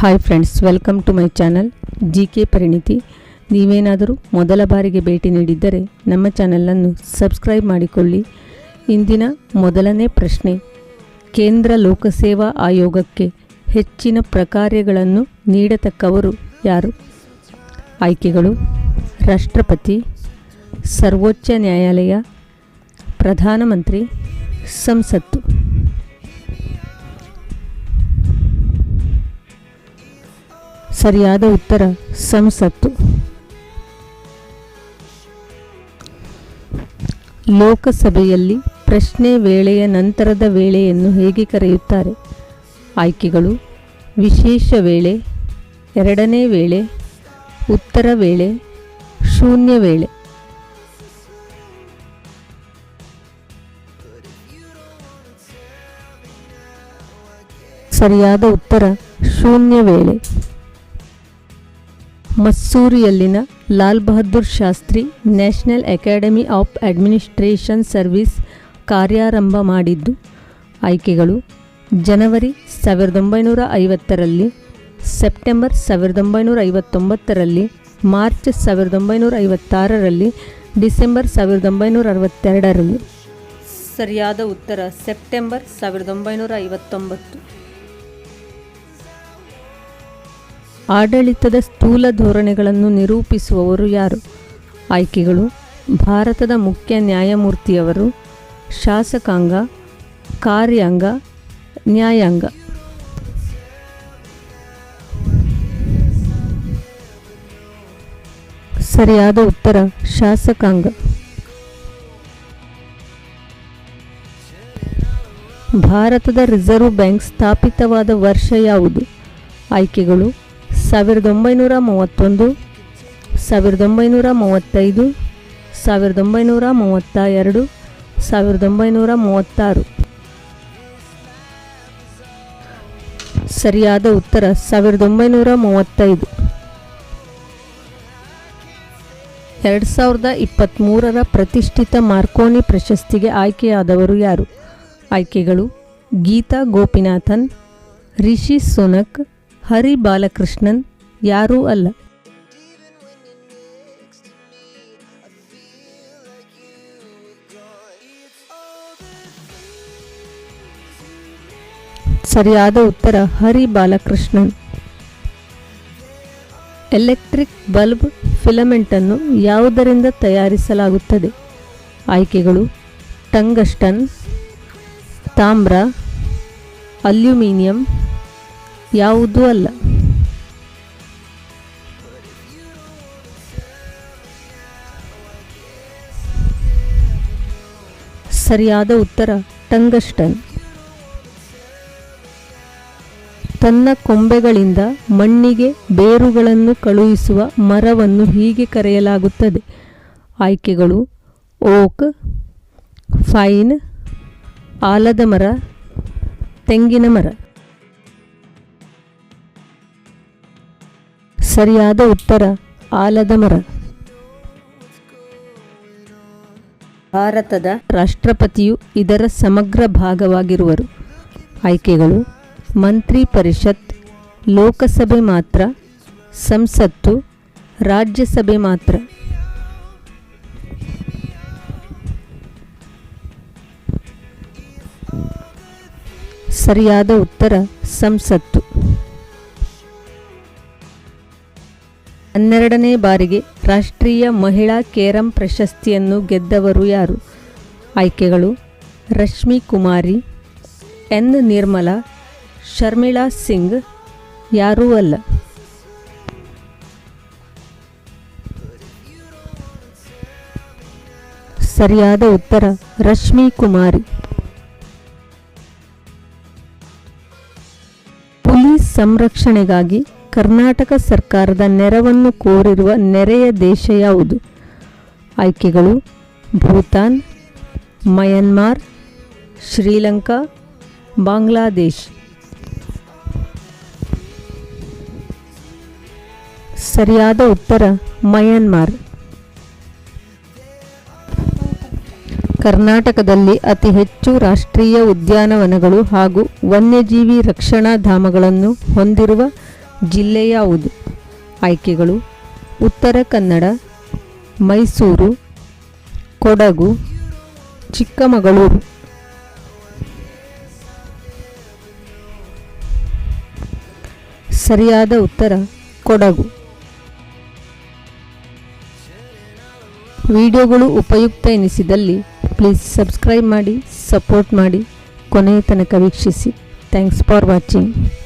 Hi friends welcome to my channel G K ಪರಿಣಿತಿ ನೀವೇನಾದರೂ ಮೊದಲ ಬಾರಿಗೆ ಭೇಟಿ ನೀಡಿದ್ದರೆ ನಮ್ಮ ಚಾನಲನ್ನು ಸಬ್ಸ್ಕ್ರೈಬ್ ಮಾಡಿಕೊಳ್ಳಿ. ಇಂದಿನ ಮೊದಲನೇ ಪ್ರಶ್ನೆ, ಕೇಂದ್ರ ಲೋಕಸೇವಾ ಆಯೋಗಕ್ಕೆ ಹೆಚ್ಚಿನ ಪ್ರಕಾರ್ಯಗಳನ್ನು ನೀಡತಕ್ಕವರು ಯಾರು? ಆಯ್ಕೆಗಳು, ರಾಷ್ಟ್ರಪತಿ, ಸರ್ವೋಚ್ಚ ನ್ಯಾಯಾಲಯ, ಪ್ರಧಾನಮಂತ್ರಿ, ಸಂಸತ್ತು. ಸರಿಯಾದ ಉತ್ತರ ಸಂಸತ್ತು. ಲೋಕಸಭೆಯಲ್ಲಿ ಪ್ರಶ್ನೆ ವೇಳೆಯ ನಂತರದ ವೇಳೆಯನ್ನು ಹೇಗೆ ಕರೆಯುತ್ತಾರೆ? ಆಯ್ಕೆಗಳು, ವಿಶೇಷ ವೇಳೆ, ಎರಡನೇ ವೇಳೆ, ಉತ್ತರ ವೇಳೆ, ಶೂನ್ಯ ವೇಳೆ. ಸರಿಯಾದ ಉತ್ತರ ಶೂನ್ಯ ವೇಳೆ. ಮಸ್ಸೂರಿಯಲ್ಲಿನ Lal Bahadur Shastri national academy of administration service ಕಾರ್ಯಾರಂಭ ಮಾಡಿದ್ದು, ಆಯ್ಕೆಗಳು ಜನವರಿ ಸಾವಿರದ ಒಂಬೈನೂರ ಐವತ್ತರಲ್ಲಿ, ಸೆಪ್ಟೆಂಬರ್ ಸಾವಿರದ ಒಂಬೈನೂರ ಐವತ್ತೊಂಬತ್ತರಲ್ಲಿ, ಮಾರ್ಚ್ ಸಾವಿರದ ಒಂಬೈನೂರ ಐವತ್ತಾರರಲ್ಲಿ, ಡಿಸೆಂಬರ್ ಸಾವಿರದ ಒಂಬೈನೂರ ಅರವತ್ತೆರಡರಲ್ಲಿ. ಸರಿಯಾದ ಉತ್ತರ ಸೆಪ್ಟೆಂಬರ್ ಸಾವಿರದ ಒಂಬೈನೂರ ಐವತ್ತೊಂಬತ್ತು. ಆಡಳಿತದ ಸ್ಥೂಲ ಧೋರಣೆಗಳನ್ನು ನಿರೂಪಿಸುವವರು ಯಾರು? ಆಯ್ಕೆಗಳು. ಭಾರತದ ಮುಖ್ಯ ನ್ಯಾಯಮೂರ್ತಿಯವರು ಶಾಸಕಾಂಗ, ಕಾರ್ಯಾಂಗ, ನ್ಯಾಯಾಂಗ. ಸರಿಯಾದ ಉತ್ತರ, ಶಾಸಕಾಂಗ. ಭಾರತದ ರಿಸರ್ವ್ ಬ್ಯಾಂಕ್ ಸ್ಥಾಪಿತವಾದ ವರ್ಷ ಯಾವುದು? ಆಯ್ಕೆಗಳು. ಸಾವಿರದ ಒಂಬೈನೂರ ಮೂವತ್ತೊಂದು, ಸಾವಿರದ ಒಂಬೈನೂರ ಮೂವತ್ತೈದು, ಸಾವಿರದ ಒಂಬೈನೂರ ಮೂವತ್ತ ಎರಡು, ಸಾವಿರದ ಒಂಬೈನೂರ ಮೂವತ್ತಾರು. ಸರಿಯಾದ ಉತ್ತರ ಸಾವಿರದ ಒಂಬೈನೂರ ಮೂವತ್ತೈದು. ಎರಡು ಸಾವಿರದ ಇಪ್ಪತ್ತ್ಮೂರರ ಪ್ರತಿಷ್ಠಿತ ಮಾರ್ಕೋನಿ ಪ್ರಶಸ್ತಿಗೆ ಆಯ್ಕೆಯಾದವರು ಯಾರು? ಆಯ್ಕೆಗಳು ಗೀತಾ ಗೋಪಿನಾಥನ್, ರಿಷಿ ಸೋನಕ್ ಹರಿ ಬಾಲಕೃಷ್ಣನ್ ಯಾರೂ ಅಲ್ಲ. ಸರಿಯಾದ ಉತ್ತರ ಹರಿ ಬಾಲಕೃಷ್ಣನ್ ಎಲೆಕ್ಟ್ರಿಕ್ ಬಲ್ಬ್ ಫಿಲಮೆಂಟನ್ನು ಯಾವುದರಿಂದ ತಯಾರಿಸಲಾಗುತ್ತದೆ? ಆಯ್ಕೆಗಳು ಟಂಗಸ್ಟನ್, ತಾಮ್ರ, ಅಲ್ಯೂಮಿನಿಯಂ ಯಾವುದೂ ಅಲ್ಲ. ಸರಿಯಾದ ಉತ್ತರ, ಟಂಗಸ್ಟನ್. ತನ್ನ ಕೊಂಬೆಗಳಿಂದ ಮಣ್ಣಿಗೆ ಬೇರುಗಳನ್ನು ಕಳುಹಿಸುವ ಮರವನ್ನು ಹೀಗೆ ಕರೆಯಲಾಗುತ್ತದೆ. ಆಯ್ಕೆಗಳು, ಓಕ್, ಫೈನ್, ಆಲದ ಮರ, ತೆಂಗಿನ ಮರ. ಸರಿಯಾದ ಉತ್ತರ, ಆಲದ ಮರ. ಭಾರತದ ರಾಷ್ಟ್ರಪತಿಯು ಇದರ ಸಮಗ್ರ ಭಾಗವಾಗಿರುವರು. ಆಯ್ಕೆಗಳು, ಮಂತ್ರಿ ಪರಿಷತ್, ಲೋಕಸಭೆ ಮಾತ್ರ, ಸಂಸತ್ತು, ರಾಜ್ಯಸಭೆ ಮಾತ್ರ. ಸರಿಯಾದ ಉತ್ತರ, ಸಂಸತ್ತು. ಹನ್ನೆರಡನೇ ಬಾರಿಗೆ ರಾಷ್ಟ್ರೀಯ ಮಹಿಳಾ ಕೇರಂ ಪ್ರಶಸ್ತಿಯನ್ನು ಗೆದ್ದವರು ಯಾರು? ಆಯ್ಕೆಗಳು, ರಶ್ಮಿ ಕುಮಾರಿ, ಎನ್ ನಿರ್ಮಲಾ, ಶರ್ಮಿಳಾ ಸಿಂಗ್, ಯಾರೂ ಅಲ್ಲ. ಸರಿಯಾದ ಉತ್ತರ, ರಶ್ಮಿ ಕುಮಾರಿ. ಪೊಲೀಸ್ ಸಂರಕ್ಷಣೆಗಾಗಿ ಕರ್ನಾಟಕ ಸರ್ಕಾರದ ನೆರವನ್ನು ಕೋರಿರುವ ನೆರೆಯ ದೇಶ ಯಾವುದು? ಆಯ್ಕೆಗಳು, ಭೂತಾನ್, ಮಯನ್ಮಾರ್, ಶ್ರೀಲಂಕಾ, ಬಾಂಗ್ಲಾದೇಶ್. ಸರಿಯಾದ ಉತ್ತರ, ಮಯನ್ಮಾರ್. ಕರ್ನಾಟಕದಲ್ಲಿ ಅತಿ ಹೆಚ್ಚು ರಾಷ್ಟ್ರೀಯ ಉದ್ಯಾನವನಗಳು ಹಾಗೂ ವನ್ಯಜೀವಿ ರಕ್ಷಣಾ ಧಾಮಗಳನ್ನು ಹೊಂದಿರುವ ಜಿಲ್ಲೆ ಯಾವುದು ಆಯ್ಕೆಗಳು. ಉತ್ತರ ಕನ್ನಡ, ಮೈಸೂರು, ಕೊಡಗು, ಚಿಕ್ಕಮಗಳೂರು. ಸರಿಯಾದ ಉತ್ತರ ಕೊಡಗು. ವಿಡಿಯೋಗಳು ಉಪಯುಕ್ತ ಎನಿಸಿದಲ್ಲಿ ಪ್ಲೀಸ್ ಸಬ್ಸ್ಕ್ರೈಬ್ ಮಾಡಿ, ಸಪೋರ್ಟ್ ಮಾಡಿ, ಕೊನೆಯ ತನಕ ವೀಕ್ಷಿಸಿ. Thanks for watching.